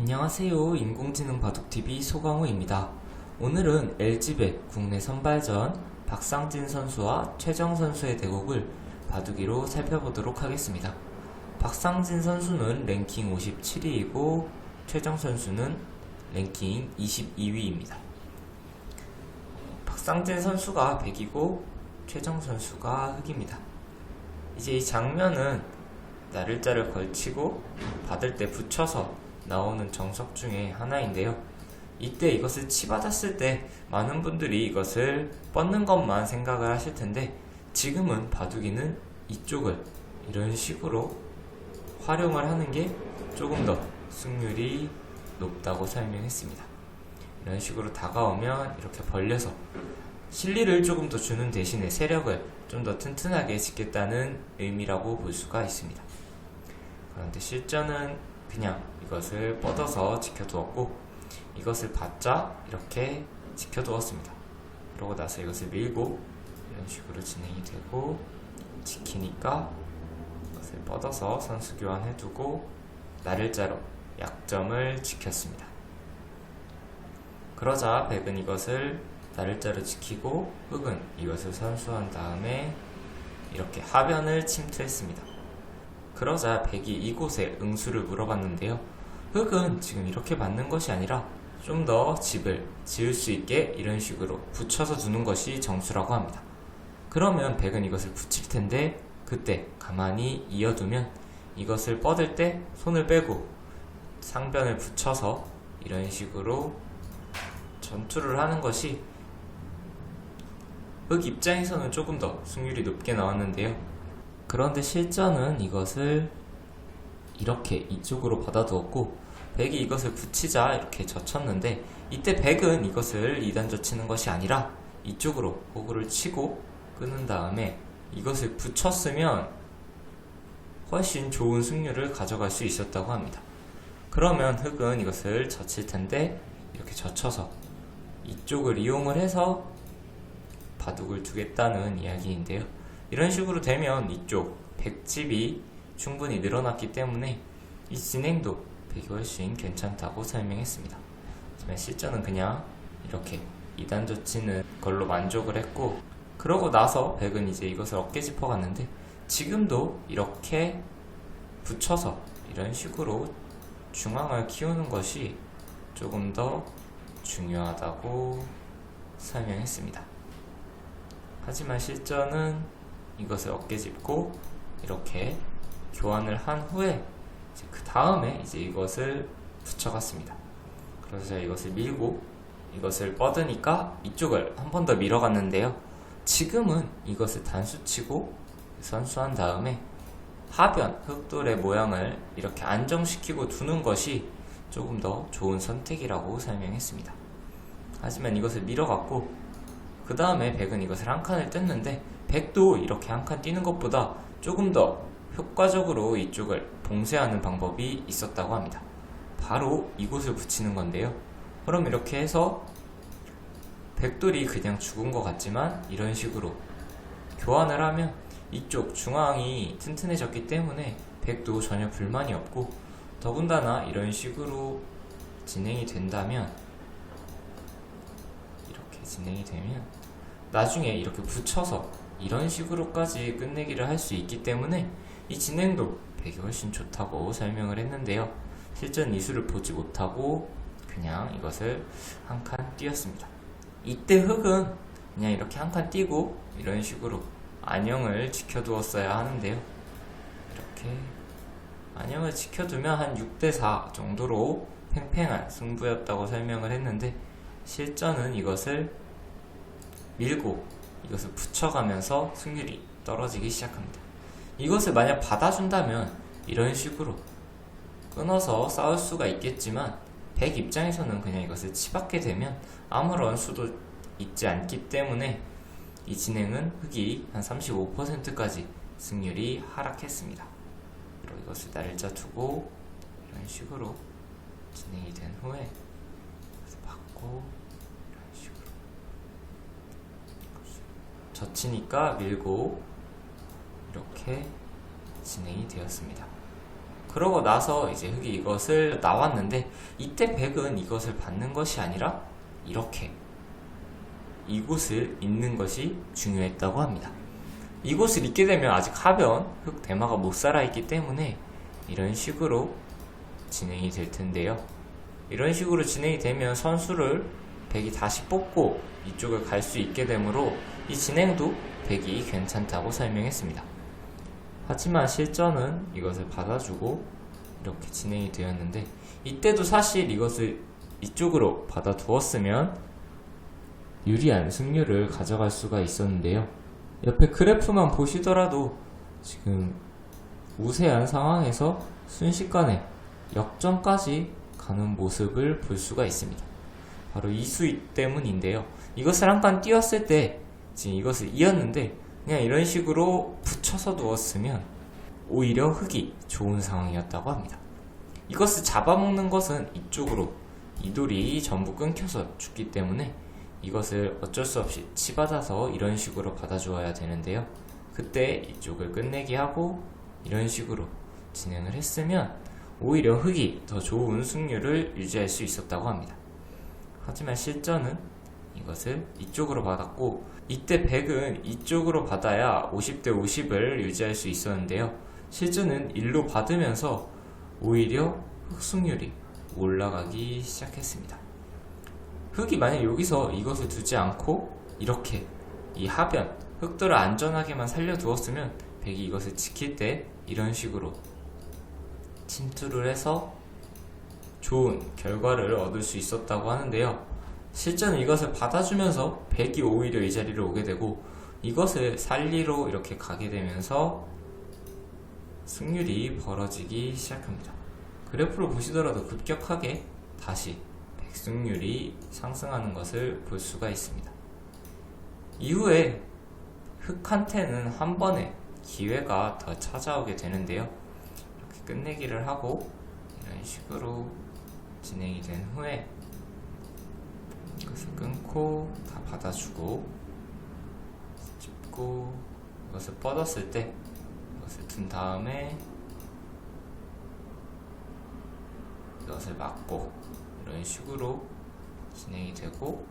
안녕하세요. 인공지능 바둑TV 소강호입니다. 오늘은 LG배 국내 선발전 박상진 선수와 최정 선수의 대국을 바둑이로 살펴보도록 하겠습니다. 박상진 선수는 랭킹 57위이고 최정 선수는 랭킹 22위입니다. 박상진 선수가 100이고 최정 선수가 흑입니다. 이제 이 장면은 나를자를 걸치고 받을 때 붙여서 나오는 정석 중에 하나인데요. 이때 이것을 치받았을 때 많은 분들이 이것을 뻗는 것만 생각을 하실 텐데 지금은 바둑이는 이쪽을 이런 식으로 활용을 하는 게 조금 더 승률이 높다고 설명했습니다. 이런 식으로 다가오면 이렇게 벌려서 실리를 조금 더 주는 대신에 세력을 좀 더 튼튼하게 짓겠다는 의미라고 볼 수가 있습니다. 그런데 실전은 그냥 이것을 뻗어서 지켜두었고 이것을 받자 이렇게 지켜두었습니다. 그러고 나서 이것을 밀고 이런 식으로 진행이 되고 지키니까 이것을 뻗어서 선수 교환해두고 나를자로 약점을 지켰습니다. 그러자 백은 이것을 나를자로 지키고 흑은 이것을 선수한 다음에 이렇게 하변을 침투했습니다. 그러자 백이 이곳에 응수를 물어봤는데요. 흑은 지금 이렇게 맞는 것이 아니라 좀 더 집을 지을 수 있게 이런 식으로 붙여서 두는 것이 정수라고 합니다. 그러면 백은 이것을 붙일 텐데 그때 가만히 이어두면 이것을 뻗을 때 손을 빼고 상변을 붙여서 이런 식으로 전투를 하는 것이 흑 입장에서는 조금 더 승률이 높게 나왔는데요. 그런데 실전은 이것을 이렇게 이쪽으로 받아두었고 백이 이것을 붙이자 이렇게 젖혔는데 이때 백은 이것을 2단 젖히는 것이 아니라 이쪽으로 호구를 치고 끊은 다음에 이것을 붙였으면 훨씬 좋은 승률을 가져갈 수 있었다고 합니다. 그러면 흑은 이것을 젖힐 텐데 이렇게 젖혀서 이쪽을 이용을 해서 바둑을 두겠다는 이야기인데요. 이런 식으로 되면 이쪽 백집이 충분히 늘어났기 때문에 이 진행도 백이 훨씬 괜찮다고 설명했습니다. 실전은 그냥 이렇게 2단 젖히는 걸로 만족을 했고 그러고 나서 백은 이제 이것을 어깨 짚어갔는데 지금도 이렇게 붙여서 이런 식으로 중앙을 키우는 것이 조금 더 중요하다고 설명했습니다. 하지만 실전은 이것을 어깨 짚고 이렇게 교환을 한 후에 그 다음에 이제 이것을 붙여갔습니다. 그래서 제가 이것을 밀고 이것을 뻗으니까 이쪽을 한 번 더 밀어갔는데요. 지금은 이것을 단수치고 선수한 다음에 하변, 흑돌의 모양을 이렇게 안정시키고 두는 것이 조금 더 좋은 선택이라고 설명했습니다. 하지만 이것을 밀어갔고 그 다음에 백은 이것을 한 칸을 뗐는데 백도 이렇게 한 칸 뛰는 것보다 조금 더 효과적으로 이쪽을 봉쇄하는 방법이 있었다고 합니다. 바로 이곳을 붙이는 건데요. 그럼 이렇게 해서 백돌이 그냥 죽은 것 같지만 이런 식으로 교환을 하면 이쪽 중앙이 튼튼해졌기 때문에 백도 전혀 불만이 없고 더군다나 이런 식으로 진행이 된다면 이렇게 진행이 되면 나중에 이렇게 붙여서 이런 식으로까지 끝내기를 할 수 있기 때문에 이 진행도 백이 훨씬 좋다고 설명을 했는데요. 실전 이수를 보지 못하고 그냥 이것을 한 칸 띄었습니다. 이때 흑은 그냥 이렇게 한 칸 띄고 이런 식으로 안영을 지켜두었어야 하는데요. 이렇게 안영을 지켜두면 한 6대4 정도로 팽팽한 승부였다고 설명을 했는데 실전은 이것을 밀고 이것을 붙여가면서 승률이 떨어지기 시작합니다. 이것을 만약 받아준다면 이런 식으로 끊어서 싸울 수가 있겠지만 백 입장에서는 그냥 이것을 치받게 되면 아무런 수도 있지 않기 때문에 이 진행은 흑이 한 35%까지 승률이 하락했습니다. 그리고 이것을 날짜 두고 이런 식으로 진행이 된 후에 받고 이런 식으로 젖히니까 밀고 이렇게 진행이 되었습니다. 그러고 나서 이제 흑이 이것을 나왔는데 이때 백은 이것을 받는 것이 아니라 이렇게 이곳을 잇는 것이 중요했다고 합니다. 이곳을 잇게 되면 아직 하변 흑 대마가 못 살아있기 때문에 이런 식으로 진행이 될 텐데요. 이런 식으로 진행이 되면 선수를 백이 다시 뽑고 이쪽을 갈 수 있게 되므로 이 진행도 백이 괜찮다고 설명했습니다. 하지만 실전은 이것을 받아주고 이렇게 진행이 되었는데 이때도 사실 이것을 이쪽으로 받아두었으면 유리한 승률을 가져갈 수가 있었는데요. 옆에 그래프만 보시더라도 지금 우세한 상황에서 순식간에 역전까지 가는 모습을 볼 수가 있습니다. 바로 이 수익 때문인데요. 이것을 한칸 띄웠을 때 지금 이것을 이었는데 그냥 이런 식으로 붙여서 두었으면 오히려 흙이 좋은 상황이었다고 합니다. 이것을 잡아먹는 것은 이쪽으로 이돌이 전부 끊겨서 죽기 때문에 이것을 어쩔 수 없이 치받아서 이런 식으로 받아주어야 되는데요. 그때 이쪽을 끝내기 하고 이런 식으로 진행을 했으면 오히려 흙이 더 좋은 승률을 유지할 수 있었다고 합니다. 하지만 실전은 이것을 이쪽으로 받았고 이때 100은 이쪽으로 받아야 50대 50을 유지할 수 있었는데요. 실전은 일로 받으면서 오히려 흑승률이 올라가기 시작했습니다. 흑이 만약 여기서 이것을 두지 않고 이렇게 이 하변 흑들을 안전하게만 살려두었으면 백이 이것을 지킬 때 이런 식으로 침투를 해서 좋은 결과를 얻을 수 있었다고 하는데요. 실제는 이것을 받아주면서 백이 오히려 이 자리로 오게 되고 이것을 살리로 이렇게 가게 되면서 승률이 벌어지기 시작합니다. 그래프로 보시더라도 급격하게 다시 백승률이 상승하는 것을 볼 수가 있습니다. 이후에 흑한테는 한 번에 기회가 더 찾아오게 되는데요. 이렇게 끝내기를 하고 이런 식으로 진행이 된 후에 이것을 끊고 다 받아주고 짚고 이것을 뻗었을 때 이것을 둔 다음에 이것을 막고 이런 식으로 진행이 되고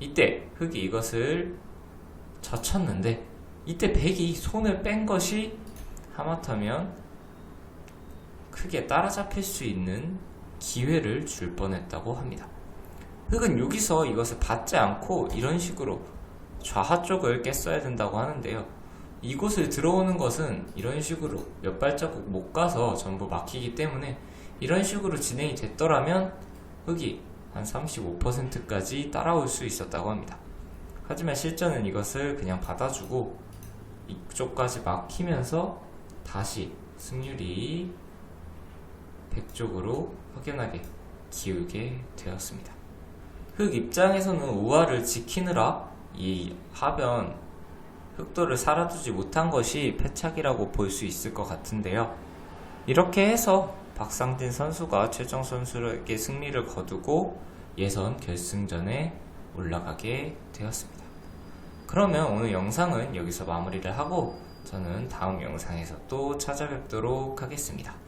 이때 흑이 이것을 젖혔는데 이때 백이 손을 뺀 것이 하마터면 크게 따라잡힐 수 있는 기회를 줄 뻔했다고 합니다. 흑은 여기서 이것을 받지 않고 이런 식으로 좌하 쪽을 깼어야 된다고 하는데요. 이곳을 들어오는 것은 이런 식으로 몇 발자국 못 가서 전부 막히기 때문에 이런 식으로 진행이 됐더라면 흑이 한 35%까지 따라올 수 있었다고 합니다. 하지만 실전은 이것을 그냥 받아주고 이쪽까지 막히면서 다시 승률이 100쪽으로 확연하게 기울게 되었습니다. 흑 입장에서는 우화를 지키느라 이 하변 흑도를 살아두지 못한 것이 패착이라고 볼 수 있을 것 같은데요. 이렇게 해서 박상진 선수가 최정 선수에게 승리를 거두고 예선 결승전에 올라가게 되었습니다. 그러면 오늘 영상은 여기서 마무리를 하고 저는 다음 영상에서 또 찾아뵙도록 하겠습니다.